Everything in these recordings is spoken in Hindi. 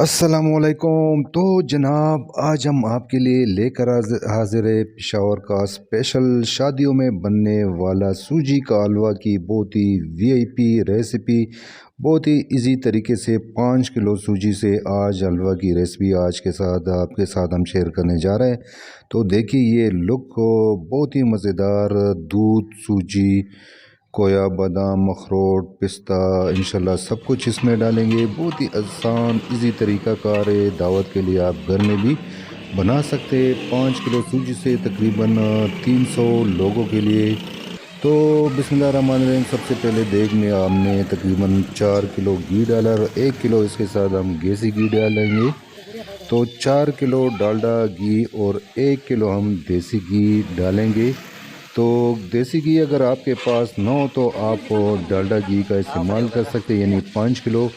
असलकुम तो जनाब, आज हम आपके लिए लेकर हाज- हाजिर है पिशावर का स्पेशल शादियों में बनने वाला सूजी का हलवा की बहुत ही वीआईपी रेसिपी, बहुत ही इजी तरीके से पाँच किलो सूजी से आज हलवा की रेसिपी आज के साथ आपके साथ हम शेयर करने जा रहे हैं। तो देखिए ये लुक बहुत ही मज़ेदार दूध सूजी खोया बादाम, अखरोट, पिस्ता, इंशाल्लाह सब कुछ इसमें डालेंगे। बहुत ही आसान इजी तरीका कार है। दावत के लिए आप घर में भी बना सकते हैं। पाँच किलो सूजी से तकरीबन 300 लोगों के लिए। तो बिस्मिल्लाह सबसे पहले देग में हमने तकरीबन चार किलो घी डाला और एक किलो इसके साथ हम गेसी घी डालेंगे। तो चार किलो डालडा घी और एक किलो हम देसी घी डालेंगे। तो देसी घी अगर आपके पास ना हो तो आप डालडा घी का इस्तेमाल कर सकते हैं, यानी पाँच किलो,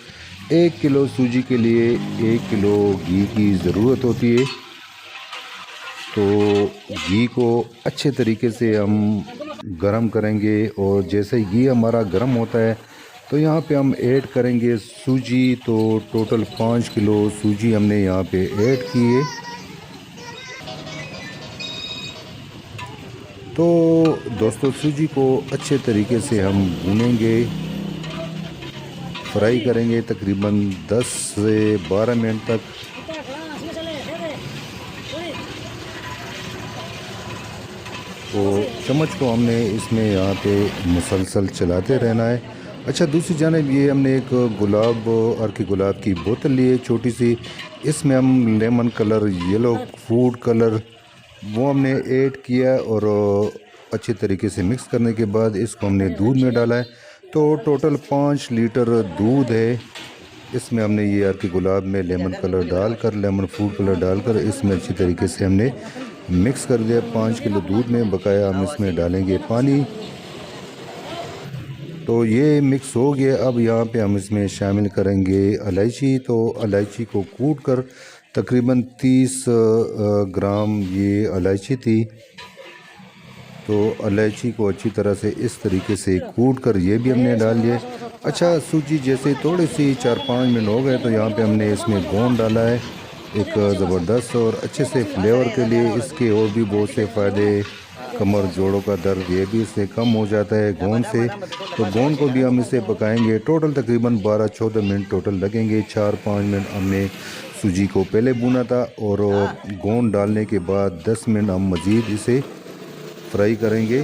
एक किलो सूजी के लिए एक किलो घी की ज़रूरत होती है। तो घी को अच्छे तरीके से हम गरम करेंगे और जैसे घी हमारा गरम होता है तो यहाँ पे हम ऐड करेंगे सूजी। तो टोटल पाँच किलो सूजी हमने यहाँ पे ऐड की है। तो दोस्तों, सूजी को अच्छे तरीके से हम भूनेंगे, फ्राई करेंगे तकरीबन 10 से 12 मिनट तक। तो चम्मच को हमने इसमें यहाँ पे मुसलसल चलाते रहना है। अच्छा दूसरी जानब ये हमने एक गुलाब और की गुलाब की बोतल ली है, छोटी सी। इसमें हम lemon colour, yellow food colour वो हमने ऐड किया और अच्छे तरीके से मिक्स करने के बाद इसको हमने दूध में डाला है। तो टोटल पाँच लीटर दूध है। इसमें हमने ये यार की गुलाब में लेमन कलर डालकर, लेमन फ़ूड कलर डालकर इसमें अच्छी तरीके से हमने मिक्स कर दिया। पाँच किलो दूध में बकाया हम इसमें डालेंगे पानी। तो ये मिक्स हो गया। अब यहाँ पे हम इसमें शामिल करेंगे इलायची। तो इलायची को कूट कर तकरीबन 30 ग्राम ये इलायची थी। तो इलायची को अच्छी तरह से इस तरीके से कूट कर ये भी हमने डाल दिया अच्छा सूजी जैसे थोड़ी सी चार पाँच मिनट हो गए तो यहाँ पे हमने इसमें गोंद डाला है, एक ज़बरदस्त और अच्छे से फ्लेवर के लिए। इसके और भी बहुत से फ़ायदे, कमर, जोड़ों का दर्द, ये भी इससे कम हो जाता है गोंद से। तो गोंद को भी हम इसे पकाएँगे। टोटल तकरीबन 12-14 मिनट टोटल लगेंगे। चार पाँच मिनट हमने सूजी को पहले भुना था और गोंद डालने के बाद 10 मिनट हम मज़ीद इसे फ्राई करेंगे।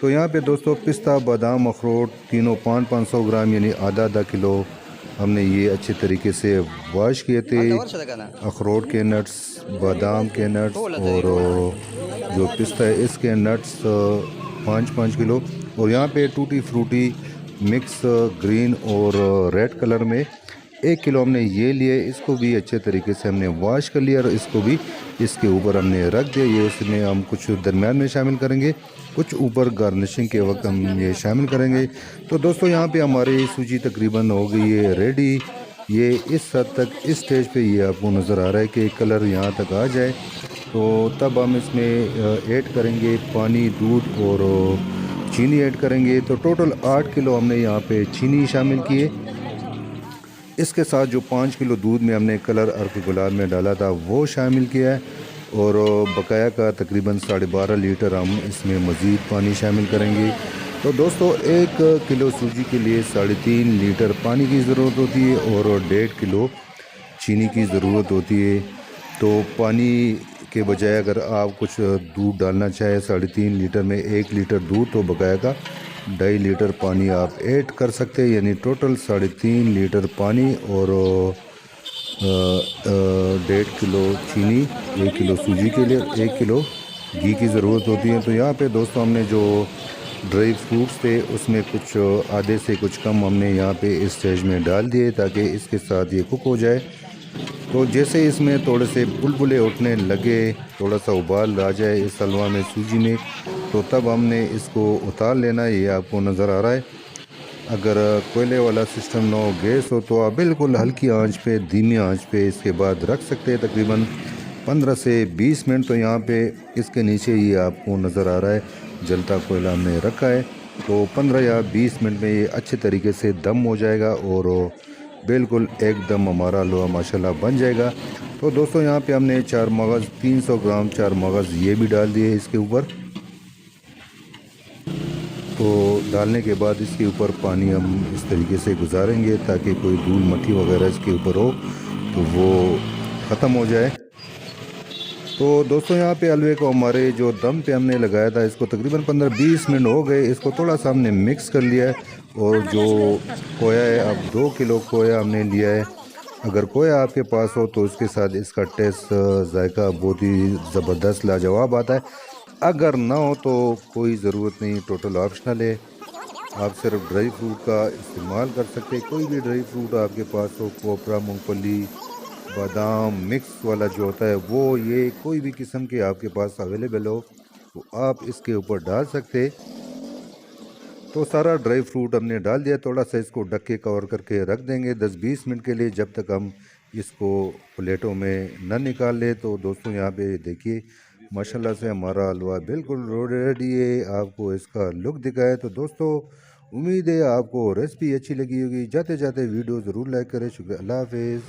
तो यहाँ पे दोस्तों पिस्ता बादाम अखरोट तीनों पाँच पाँच सौ ग्राम यानी आधा आधा किलो हमने ये अच्छे तरीके से वॉश किए थे। अखरोट के नट्स बादाम के नट्स और जो पिस्ता है इसके नट्स पाँच पाँच किलो। और यहाँ पे टूटी फ्रूटी मिक्स ग्रीन और रेड कलर में एक किलो हमने ये लिए, इसको भी अच्छे तरीके से हमने वॉश कर लिया और इसको भी इसके ऊपर हमने रख दिया। ये इसमें हम कुछ दरमियान में शामिल करेंगे, कुछ ऊपर गार्निशिंग के वक्त हम ये शामिल करेंगे। तो दोस्तों, यहाँ पे हमारी सूजी तकरीबन हो गई है रेडी ये इस हद तक, इस स्टेज पे ये आपको नज़र आ रहा है कि कलर यहाँ तक आ जाए। तो तब हम इसमें ऐड करेंगे पानी, दूध और चीनी ऐड करेंगे। तो टोटल आठ किलो हमने यहाँ पे चीनी शामिल किए। इसके साथ जो पाँच किलो दूध में हमने कलर अर्क गुलाब में डाला था, वो शामिल किया है। और बकाया का तकरीबन साढ़े बारह लीटर हम इसमें मज़ीद पानी शामिल करेंगे। तो दोस्तों, एक किलो सूजी के लिए साढ़े तीन लीटर पानी की ज़रूरत होती है और डेढ़ किलो चीनी की ज़रूरत होती है। तो पानी के बजाय अगर आप कुछ दूध डालना चाहें, साढ़े तीन लीटर में एक लीटर दूध तो बकाया का ढाई लीटर पानी आप ऐड कर सकते हैं, यानी टोटल साढ़े तीन लीटर पानी और डेढ़ किलो चीनी, एक किलो सूजी के लिए, एक किलो घी की ज़रूरत होती है। तो यहाँ पे दोस्तों हमने जो ड्राई फ्रूट्स थे, उसमें कुछ आधे से कुछ कम हमने यहाँ पे इस स्टेज में डाल दिए ताकि इसके साथ ये कुक हो जाए। तो जैसे इसमें थोड़े से बुलबुले उठने लगे, थोड़ा सा उबाल आ जाए इस हलवा में सूजी में तो तब हमने इसको उतार लेना, ये आपको नज़र आ रहा है। अगर कोयले वाला सिस्टम ना हो, गैस हो तो आप बिल्कुल हल्की आँच पे, धीमी आँच पे इसके बाद रख सकते हैं तकरीबन 15 से 20 मिनट। तो यहाँ पे इसके नीचे ये आपको नज़र आ रहा है, जलता कोयला हमने रखा है। तो 15 या 20 मिनट में ये अच्छे तरीके से दम हो जाएगा और बिल्कुल एकदम हमारा लोहा माशाल्लाह बन जाएगा। तो दोस्तों, यहाँ पे हमने चार मगज़ 300 ग्राम चार मगज़ ये भी डाल दिए इसके ऊपर। तो डालने के बाद इसके ऊपर पानी हम इस तरीके से गुजारेंगे ताकि कोई धूल मट्टी वगैरह इसके ऊपर हो तो वो ख़त्म हो जाए। तो दोस्तों यहाँ पे हलवे को हमारे जो दम पे हमने लगाया था इसको तकरीबन 15-20 मिनट हो गए इसको थोड़ा सा हमने मिक्स कर लिया है और जो कोया है? अब दो किलो कोया हमने लिया है। अगर कोया आपके पास हो तो उसके साथ इसका टेस्ट जायका बहुत ही ज़बरदस्त लाजवाब आता है। अगर ना हो तो कोई ज़रूरत नहीं टोटल ऑप्शनल है। आप सिर्फ़ ड्राई फ्रूट का इस्तेमाल कर सकते हैं। कोई भी ड्राई फ्रूट आपके पास हो, कोपरा, मूंगफली, बादाम मिक्स वाला जो होता है, वो ये कोई भी किस्म के आपके पास अवेलेबल हो तो आप इसके ऊपर डाल सकते तो सारा ड्राई फ्रूट हमने डाल दिया, थोड़ा सा इसको ढक के कवर करके रख देंगे। 10-20 मिनट के लिए जब तक हम इसको प्लेटों में न निकाल ले तो दोस्तों यहाँ पे देखिए माशाल्लाह से हमारा हलवा बिल्कुल रेडी है। आपको इसका लुक दिखाया तो दोस्तों, उम्मीद है आपको रेसिपी अच्छी लगी होगी। जाते जाते वीडियो ज़रूर लाइक करें। शुक्रिया। अल्लाह हाफिज़।